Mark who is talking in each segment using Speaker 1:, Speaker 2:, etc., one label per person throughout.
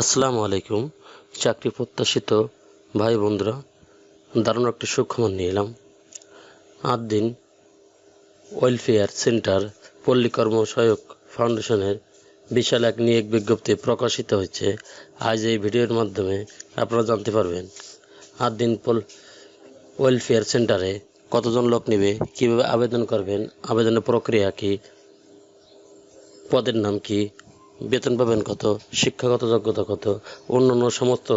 Speaker 1: আসসালামু আলাইকুম, চাকরি প্রত্যাশিত ভাই বন্ধুরা, দারুণ একটি সুখবর নিয়ে এলাম। আট দিন ওয়েলফেয়ার সেন্টার পল্লী কর্মসহায়ক ফাউন্ডেশনের বিশাল এক নিয়োগ বিজ্ঞপ্তি প্রকাশিত হয়েছে। আজ এই ভিডিওর মাধ্যমে আপনারা জানতে পারবেন আট দিন পল ওয়েলফেয়ার সেন্টারে কতজন লোক নেবে, কীভাবে আবেদন করবেন, আবেদনের প্রক্রিয়া কী, পদের নাম কি বেতন পাবেন কত, শিক্ষাগত যোগ্যতা কত অন্যান্য সমস্ত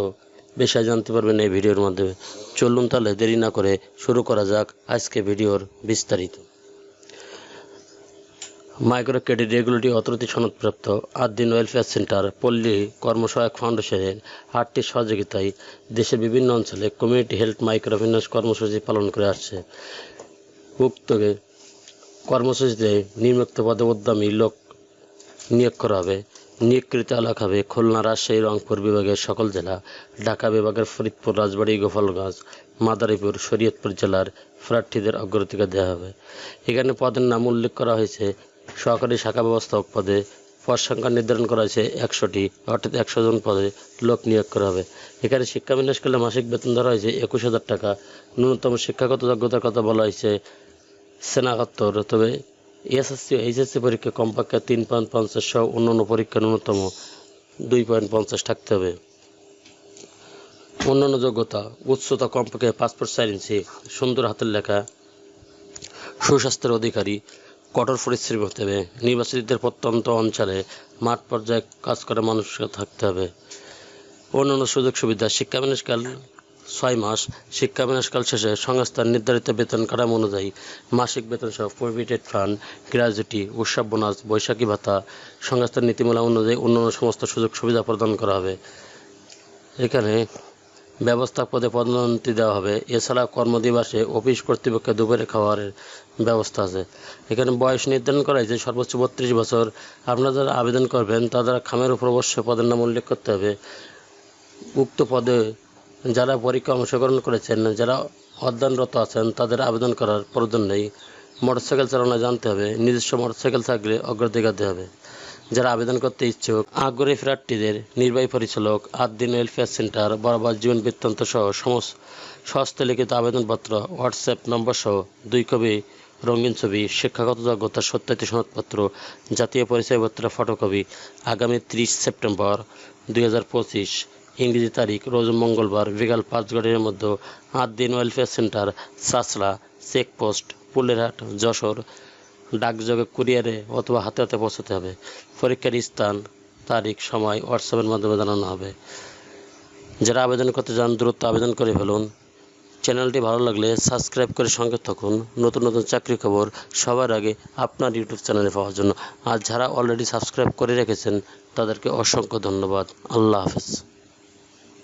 Speaker 1: বিষয় জানতে পারবেন এই ভিডিওর মাধ্যমে। চলুন তাহলে দেরি না করে শুরু করা যাক আজকে ভিডিওর বিস্তারিত। মাইক্রো ক্রেডিট রেগুলেটরি অথরিটি সনদপ্রাপ্ত আট দিন ওয়েলফেয়ার সেন্টার, পল্লী কর্মসহায়ক ফাউন্ডেশনের আটটি সহযোগিতায় দেশের বিভিন্ন অঞ্চলে কমিউনিটি হেলথ মাইক্রো ফিন্যান্স কর্মসূচি পালন করে আসছে। উক্ত কর্মসূচিতে নিম্নোক্ত পদে উদ্যমী লোক নিয়োগ করা হবে। নিয়োগকৃত এলাকা হবে খুলনা রাজশাহী, রংপুর বিভাগের সকল জেলা, ঢাকা বিভাগের ফরিদপুর, রাজবাড়ী, গোপালগঞ্জ, মাদারীপুর, শরীয়তপুর জেলার প্রার্থীদের অগ্রাধিকার দেওয়া হবে। এখানে পদের নাম উল্লেখ করা হয়েছে। সহকারী শাখা ব্যবস্থাপক পদে পদ সংখ্যা নির্ধারণ করা হয়েছে একশোটি, অর্থাৎ একশো জন পদে লোক নিয়োগ করা হবে। এখানে শিক্ষা বিন্যাস করলে মাসিক বেতন ধরা হয়েছে একুশ হাজার টাকা। ন্যূনতম শিক্ষাগত যোগ্যতার কথা বলা হয়েছে স্নাতকোত্তর তবে এসএসসি এইচএসসি পরীক্ষা কমপক্ষে তিন পয়েন্ট পঞ্চাশ সহ অন্যান্য পরীক্ষা ন্যূনতম দুই পয়েন্ট পঞ্চাশ থাকতে হবে। অন্যান্য যোগ্যতা, উচ্চতা কমপক্ষে পাসপোর্ট সাইজ ইঞ্চি, সুন্দর হাতের লেখা, সুস্বাস্থ্যের অধিকারী, কঠোর পরিশ্রম হতে হবে। নির্বাচিতদের প্রত্যন্ত অঞ্চলে মাঠ পর্যায়ে কাজ করা মানুষকে থাকতে হবে। অন্যান্য সুযোগ সুবিধা, শিক্ষা ছয় মাস শিক্ষা বিন্যাসকাল শেষে সংস্থার নির্ধারিত বেতন কাঠামো অনুযায়ী মাসিক বেতন সহ প্রভিডেন্ট ফান্ড গ্র্যাজুইটি উৎসব বোনাস, বৈশাখী ভাতা, সংস্থার নীতিমালা অনুযায়ী অন্যান্য সমস্ত সুযোগ সুবিধা প্রদান করা হবে। এখানে ব্যবস্থা পদে পদোন্নতি দেওয়া হবে। এছাড়া কর্মদিবসে অফিস কর্তৃপক্ষের দুপুরে খাওয়ারের ব্যবস্থা আছে। এখানে বয়স নির্ধারণ করা হয়েছে সর্বোচ্চ বত্রিশ বছর আপনারা যারা আবেদন করবেন, তাদের খামের উপর অবশ্যই পদের নাম উল্লেখ করতে হবে। উক্ত পদে যারা পরীক্ষা অংশগ্রহণ করেছেন, যারা অধ্যয়নরত আছেন, তাদের আবেদন করার প্রয়োজন নেই। মোটরসাইকেল চালানো জানতে হবে, নিজস্ব মোটরসাইকেল থাকলে অগ্রাধিকার দেওয়া হবে। যারা আবেদন করতে ইচ্ছুক, আগ্রহী প্রার্থীদের নির্বাহী পরিচালক আট দিন ওয়েলফেয়ার সেন্টার বরাবর জীবন বৃত্তান্ত সহ সমস্ত সহস্তে লিখিত আবেদনপত্র, হোয়াটসঅ্যাপ নম্বর সহ দুই কবি রঙিন ছবি, শিক্ষাগত যোগ্যতা সত্যায়িত সনদপত্র, জাতীয় পরিচয়পত্র, ফটোকপি আগামী ত্রিশ সেপ্টেম্বর দুই হাজার পঁচিশ। ইংরেজি তারিখ রোজ মঙ্গলবার বিকাল পাঁচ ঘটির মধ্যে Ad Din welfare centre Chachra checkpost, Pulerhat, Jessore. ডাকযোগে কুরিয়ারে অথবা হাতে হাতে পৌঁছাতে হবে। পরীক্ষার স্থান, তারিখ, সময় হোয়াটসঅ্যাপের মাধ্যমে জানানো হবে। যারা আবেদন করতে চান, দ্রুত আবেদন করে ফেলুন। চ্যানেলটি ভালো লাগলে সাবস্ক্রাইব করে সঙ্গে থাকুন। নতুন নতুন চাকরি খবর সবার আগে আপনার ইউটিউব চ্যানেলে পাওয়ার জন্য। আর যারা অলরেডি সাবস্ক্রাইব করে রেখেছেন, তাদেরকে অসংখ্য ধন্যবাদ। আল্লাহ হাফেজ।